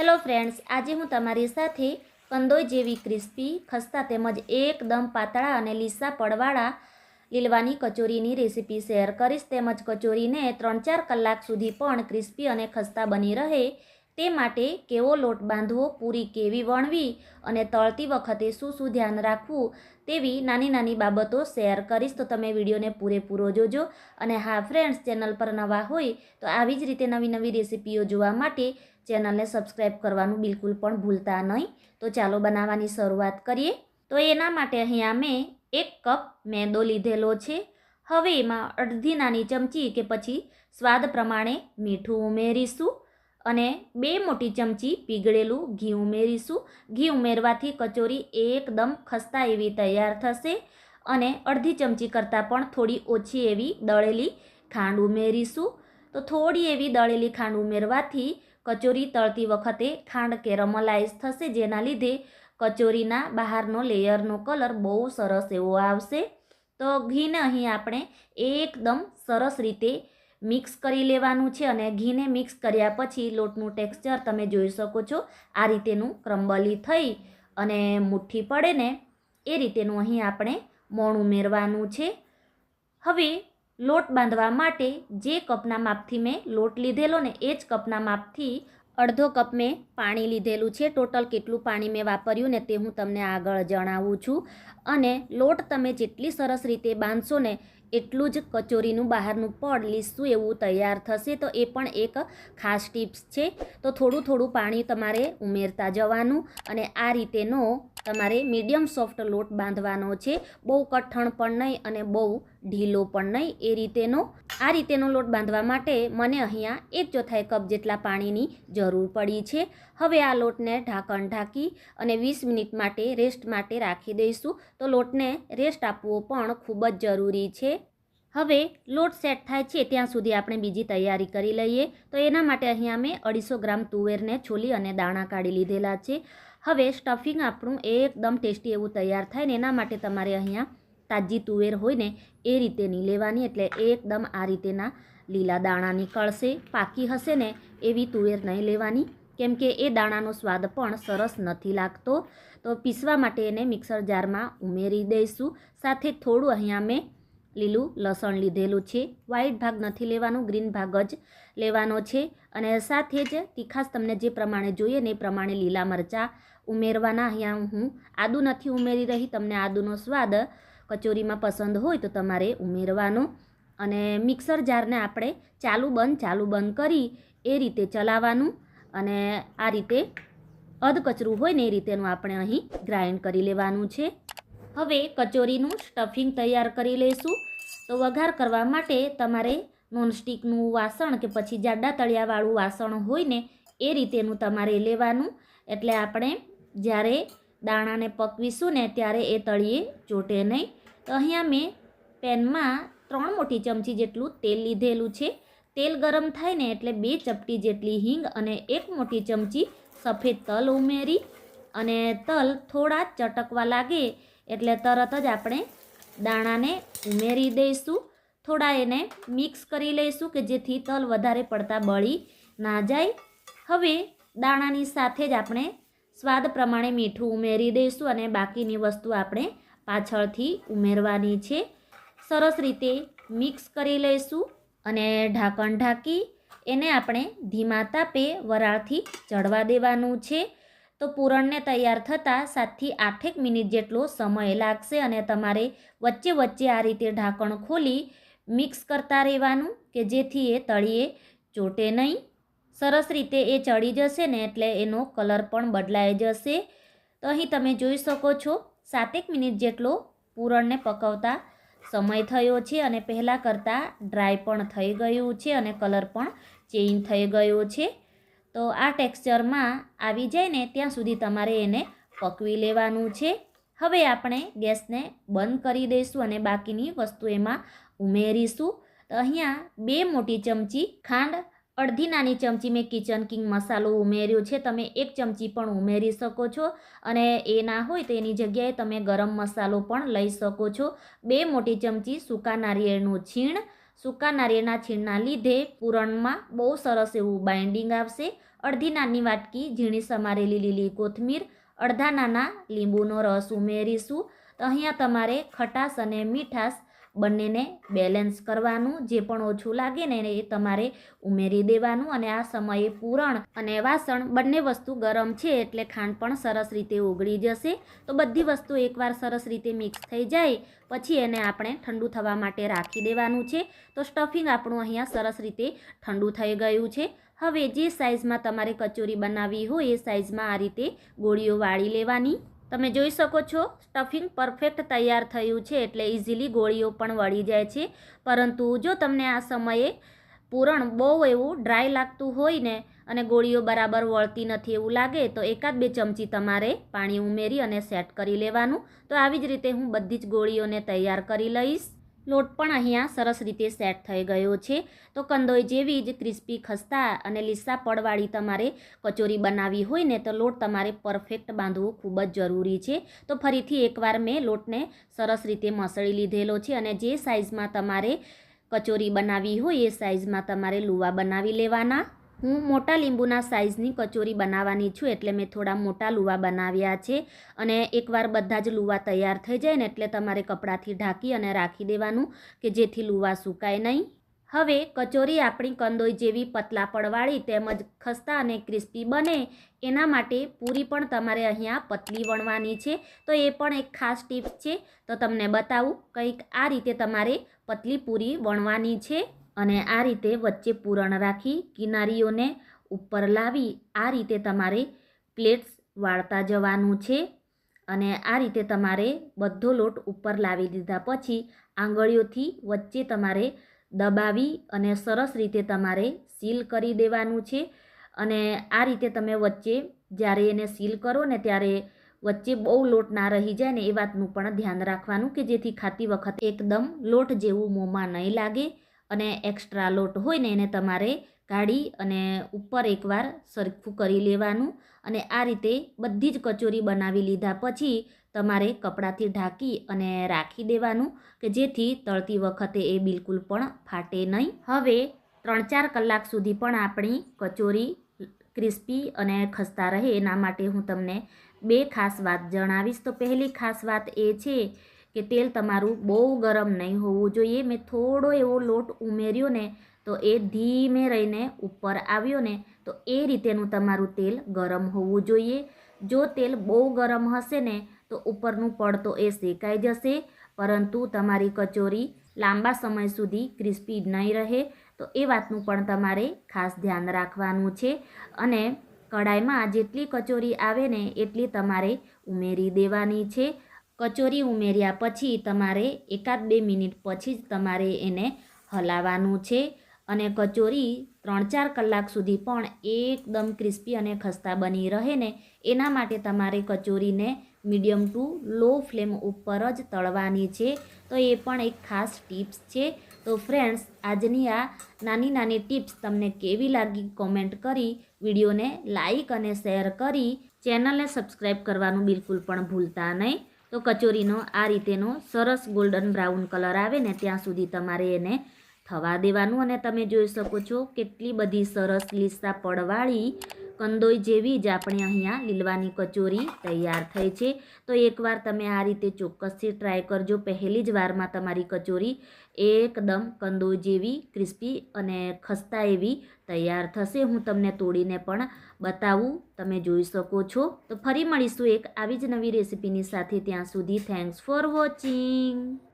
Hello friends, આજે હું તમારી સાથે કંદોઈ જેવી ક્રિસ્પી, ખસ્તા તેમજ એકદમ પાતળા અને લીસા પડવાળા લીલવાની કચોરીની રેસીપી શેર કરીશ. તેમજ કચોરીને ત્રણ ચાર કલાક સુધી પણ ક્રિસ્પી અને ખસ્તા બની રહે તે માટે કેવો લોટ બાંધવો, પૂરી કેવી વણવી અને તળતી વખતે શું શું ધ્યાન રાખવું તેવી નાની નાની બાબતો શેર કરીશ. તો તમે વિડીયોને પૂરેપૂરો જોજો અને હા ફ્રેન્ડ્સ, ચેનલ પર નવા હોય તો આવી જ રીતે નવી નવી રેસીપીઓ જોવા માટે ચેનલને સબસ્ક્રાઈબ કરવાનું બિલકુલ પણ ભૂલતા નહીં. તો ચાલો બનાવવાની શરૂઆત કરીએ. તો એના માટે અહીંયા મેં એક કપ મેંદો લીધેલો છે. હવે એમાં અડધી નાની ચમચી કે પછી સ્વાદ પ્રમાણે મીઠું ઉમેરીશું અને બે મોટી ચમચી પીગળેલું ઘી ઉમેરીશું. ઘી ઉમેરવાથી કચોરી એકદમ ખસ્તા એવી તૈયાર થશે અને અડધી ચમચી કરતાં પણ થોડી ઓછી એવી દળેલી ખાંડ ઉમેરીશું. તો થોડી એવી દળેલી ખાંડ ઉમેરવાથી કચોરી તળતી વખતે ખાંડ કેરમલાઇઝ થશે જેના લીધે કચોરીના બહારનો લેયરનો કલર બહુ સરસ એવો આવશે. તો ઘીને અહીં આપણે એકદમ સરસ રીતે મિક્સ કરી લેવાનું છે અને ઘીને મિક્સ કર્યા પછી લોટનું ટેક્સચર તમે જોઈ શકો છો. આ રીતેનું ક્રમ્બલી થઈ અને મુઠ્ઠી પડે ને એ રીતેનું અહીં આપણે મોણ ઉમેરવાનું છે. હવે લોટ બાંધવા માટે જે કપના માપથી મેં લોટ લીધેલો ને એ જ કપના માપથી અડધો કપ મેં પાણી લીધેલું છે. ટોટલ કેટલું પાણી મેં વાપર્યું ને તે હું તમને આગળ જણાવું છું. અને લોટ તમે જેટલી સરસ રીતે બાંધશો ને એટલું જ કચોરીનું બહારનું પડ લીસું એવું તૈયાર થશે. તો એ પણ એક ખાસ ટિપ્સ છે. તો થોડું થોડું પાણી તમારે ઉમેરતા જવાનું અને આ રીતેનો તમારે મીડિયમ સોફ્ટ લોટ બાંધવાનો છે. બહુ કઠણ પણ નહીં અને બહુ ઢીલો પણ નહીં. એ રીતેનો, આ રીતેનો લોટ બાંધવા માટે મને અહીંયા એક ચોથાઈ કપ જેટલા પાણીની જરૂર પડી છે. હવે આ લોટને ઢાંકણ ઢાંકી અને વીસ મિનિટ માટે રેસ્ટ માટે રાખી દઈશું. તો લોટને રેસ્ટ આપવો પણ ખૂબ જ જરૂરી છે. હવે લોટ સેટ થાય છે ત્યાં સુધી આપણે બીજી તૈયારી કરી લઈએ. તો એના માટે અહીંયા મેં અઢીસો ગ્રામ તુવેરને છોલી અને દાણા કાઢી લીધેલા છે. હવે સ્ટફિંગ આપણું એકદમ ટેસ્ટી એવું તૈયાર થાય ને એના માટે તમારે અહીંયા તાજી તુવેર હોય ને એ રીતે નહીં લેવાની એટલે એકદમ આ રીતેના લીલા દાણા નીકળશે. પાકી હશે ને એવી તુવેર નહીં લેવાની. કેમ કે એ દાણાનો સ્વાદ પણ સરસ નથી લાગતો. તો પીસવા માટે એને મિક્સર જારમાં ઉમેરી દઈશું. સાથે થોડું અહીંયા મેં લીલું લસણ લીધેલું છે. વ્હાઈટ ભાગ નથી લેવાનો, ગ્રીન ભાગ જ લેવાનો છે. અને સાથે જ તીખાસ તમને જે પ્રમાણે જોઈએ ને એ પ્રમાણે લીલા મરચાં ઉમેરવાના. અહીંયા હું આદુ નથી ઉમેરી રહી. તમને આદુનો સ્વાદ કચોરીમાં પસંદ હોય તો તમારે ઉમેરવાનો. અને મિક્સર જારને આપણે ચાલુ બંધ ચાલુ બંધ કરી એ રીતે ચલાવવાનું. અને આ રીતે અધકચરું હોય ને એ રીતેનું આપણે અહીં ગ્રાઇન્ડ કરી લેવાનું છે. હવે કચોરીનું સ્ટફિંગ તૈયાર કરી લઈશું. તો વઘાર કરવા માટે તમારે નોનસ્ટિકનું વાસણ કે પછી જાડા તળિયાવાળું વાસણ હોય ને, એ રીતેનું તમારે લેવાનું. એટલે આપણે જ્યારે દાણાને પકવીશું ને, ત્યારે એ તળીએ ચોટે નહીં. તો અહીંયા મેં પેનમાં ત્રણ મોટી ચમચી જેટલું તેલ લીધેલું છે. તેલ ગરમ થાય ને, એટલે બે ચપટી જેટલી હિંગ અને એક મોટી ચમચી સફેદ તલ ઉમેરી અને તલ થોડા ચટકવા લાગે એટલે તરત જ આપણે દાણાને ઉમેરી દઈશું. થોડા એને મિક્સ કરી લઈશું કે જેથી તલ વધારે પડતા બળી ના જાય. હવે દાણાની સાથે જ આપણે સ્વાદ પ્રમાણે મીઠું ઉમેરી દઈશું અને બાકીની વસ્તુ આપણે પાછળથી ઉમેરવાની છે. સરસ રીતે મિક્સ કરી લઈશું અને ઢાંકણ ઢાંકી એને આપણે ધીમા તાપે વરાળથી ચડવા દેવાનું છે. તો પૂરણને તૈયાર થતાં સાતથી આઠેક મિનિટ જેટલો સમય લાગશે અને તમારે વચ્ચે વચ્ચે આ રીતે ઢાંકણ ખોલી મિક્સ કરતા રહેવાનું કે જેથી એ તળીએ ચોટે નહીં. સરસ રીતે એ ચડી જશે ને એટલે એનો કલર પણ બદલાઈ જશે. તો અહીં તમે જોઈ શકો છો, સાતેક મિનિટ જેટલો પૂરણને પકવતા સમય થયો છે અને પહેલાં કરતાં ડ્રાય પણ થઈ ગયું છે અને કલર પણ ચેન્જ થઈ ગયો છે. તો આ ટેક્સચરમાં આવી જાય ને ત્યાં સુધી તમારે એને પકવી લેવાનું છે. હવે આપણે ગેસને બંધ કરી દઈશું અને બાકીની વસ્તુ એમાં ઉમેરીશું. તો અહીંયા બે મોટી ચમચી ખાંડ, અડધી નાની ચમચી મેં કિચન કિંગ મસાલો ઉમેર્યો છે. તમે એક ચમચી પણ ઉમેરી શકો છો અને એ ના હોય તો એની જગ્યાએ તમે ગરમ મસાલો પણ લઈ શકો છો. બે મોટી ચમચી સૂકા નારિયેળનું છીણ સૂકા નારિયેળના છીણના લીધે પૂરણમાં બહુ સરસ એવું બાઇન્ડિંગ આવશે. અડધી નાની વાટકી ઝીણી સમારેલી લીલી કોથમીર, અડધા નાના લીંબુનો રસ ઉમેરીશું. તો અહીંયા તમારે ખટાશ અને મીઠાશ બંનેને બેલેન્સ કરવાનું, જે પણ ઓછું લાગે ને એ તમારે ઉમેરી દેવાનું અને આ સમયે પૂરણ અને વાસણ બંને વસ્તુ ગરમ છે એટલે ખાંડ પણ સરસ રીતે ઓગળી જશે. તો બધી વસ્તુ એકવાર સરસ રીતે મિક્સ થઈ જાય, પછી એને આપણે ઠંડુ થવા માટે રાખી દેવાનું છે. તો સ્ટફિંગ આપણું અહીંયા સરસ રીતે ઠંડુ થઈ ગયું છે. હવે જે સાઇઝમાં તમારે કચોરી બનાવવી હોય એ સાઇઝમાં આ રીતે ગોળીઓ વાળી લેવાની. તમે જોઈ શકો છો સ્ટફિંગ પરફેક્ટ તૈયાર થયું છે એટલે ઇઝીલી ગોળીઓ પણ વળી જાય છે. પરંતુ જો તમને આ સમયે પૂરણ બહુ એવું ડ્રાય લાગતું હોય ને અને ગોળીઓ બરાબર વળતી નથી એવું લાગે, તો એકાદ બે ચમચી તમારે પાણી ઉમેરી અને સેટ કરી લેવાનું. તો આવી જ રીતે હું બધી જ ગોળીઓને તૈયાર કરી લઈશ. લોટ પણ અહીંયા સરસ રીતે સેટ થઈ ગયો છે. તો કંદોઈ જેવી જ ક્રિસ્પી ખસ્તા અને લીસા પડવાળી તમારે કચોરી બનાવી હોય ને તો લોટ તમારે પરફેક્ટ બાંધવું ખૂબ જ જરૂરી છે. તો ફરીથી એકવાર મેં લોટને સરસ રીતે મસળી લીધેલો છે અને જે સાઇઝમાં તમારે કચોરી બનાવી હોય એ સાઇઝમાં તમારે લુવા બનાવી લેવાના. હું મોટા લીંબુના સાઇઝની કચોરી બનાવવાની છું એટલે મેં થોડા મોટા લુવા બનાવ્યા છે અને એકવાર બધા જ લુવા તૈયાર થઈ જાય ને એટલે તમારે કપડાથી ઢાંકી અને રાખી દેવાનું કે જેથી લુવા સુકાય નહીં. હવે કચોરી આપણી કંદોઈ જેવી પતલા પડવાળી તેમજ ખસ્તા અને ક્રિસ્પી બને એના માટે પૂરી પણ તમારે અહીંયા પતલી વણવાની છે. તો એ પણ એક ખાસ ટિપ્સ છે. તો તમને બતાવું કંઈક આ રીતે તમારે પતલી પૂરી વણવાની છે. અને આ રીતે વચ્ચે પૂરણ રાખી કિનારીઓને ઉપર લાવી આ રીતે તમારે પ્લેટ્સ વાળતા જવાનું છે અને આ રીતે તમારે બધો લોટ ઉપર લાવી દીધા પછી આંગળીઓથી વચ્ચે તમારે દબાવી અને સરસ રીતે તમારે સીલ કરી દેવાનું છે. અને આ રીતે તમે વચ્ચે જ્યારે એને સીલ કરો ને ત્યારે વચ્ચે બહુ લોટ ના રહી જાય ને એ વાતનું પણ ધ્યાન રાખવાનું કે જેથી ખાતી વખતે એકદમ લોટ જેવું મોંમાં નહીં લાગે. અને એક્સ્ટ્રા લોટ હોય ને એને તમારે કાઢી અને ઉપર એકવાર સરખું કરી લેવાનું અને આ રીતે બધી જ કચોરી બનાવી લીધા પછી તમારે કપડાથી ઢાંકી અને રાખી દેવાનું કે જેથી તળતી વખતે એ બિલકુલ પણ ફાટે નહીં. હવે ત્રણ ચાર કલાક સુધી પણ આપણી કચોરી ક્રિસ્પી અને ખસ્તા રહે એના માટે હું તમને બે ખાસ વાત જણાવીશ. તો પહેલી ખાસ વાત એ છે કે તેલ તમારું બહુ ગરમ નહીં હોવું જોઈએ. મેં થોડો એવો લોટ ઉમેર્યો ને, તો એ ધીમે રહીને ઉપર આવ્યો ને, તો એ રીતેનું તમારું તેલ ગરમ હોવું જોઈએ. જો તેલ બહુ ગરમ હશે ને, તો ઉપરનું પડ એ શેકાઈ જશે. પરંતુ તમારી કચોરી લાંબા સમય સુધી ક્રિસ્પી નહીં રહે, તો એ વાતનું પણ તમારે ખાસ ધ્યાન રાખવાનું છે. અને કડાઈમાં જેટલી કચોરી આવે ને, એટલી તમારે ઉમેરી દેવાની છે. કચોરી ઉમેર્યા પછી તમારે એકાદ બે મિનિટ પછી જ તમારે એને હલાવવાનું છે અને કચોરી ત્રણ ચાર કલાક સુધી પણ એકદમ ક્રિસ્પી અને ખસ્તા બની રહે ને એના માટે તમારે કચોરીને મીડિયમ ટુ લો ફ્લેમ ઉપર જ તળવાની છે. તો એ પણ એક ખાસ ટિપ્સ છે. તો ફ્રેન્ડ્સ, આજની આ નાની નાની ટિપ્સ તમને કેવી લાગી કોમેન્ટ કરી, વિડીયોને લાઈક અને શેર કરી, ચેનલને સબસ્ક્રાઈબ કરવાનું બિલકુલ પણ ભૂલતા નહીં. તો કચોરીનો આ રીતેનો સરસ ગોલ્ડન બ્રાઉન કલર આવે ને ત્યાં સુધી તમારે એને થવા દેવાનું અને તમે જોઈ શકો છો કેટલી બધી સરસ લીસા પડવાળી કંદોઈ જેવી જ આપણે અહીંયા લીલવાની કચોરી તૈયાર થઈ છે. તો એકવાર તમે આ રીતે ચોક્કસથી ટ્રાય કરજો. પહેલી જ વારમાં તમારી કચોરી એકદમ કંદોઈ જેવી, ક્રિસ્પી અને ખસ્તા એવી તૈયાર થશે. હું તમને તોડીને પણ બતાવું. તમે જોઈ શકો છો. તો ફરી મળીશું એક આવી જ નવી રેસીપીની સાથે. ત્યાં સુધી થેન્ક્સ ફોર વોચિંગ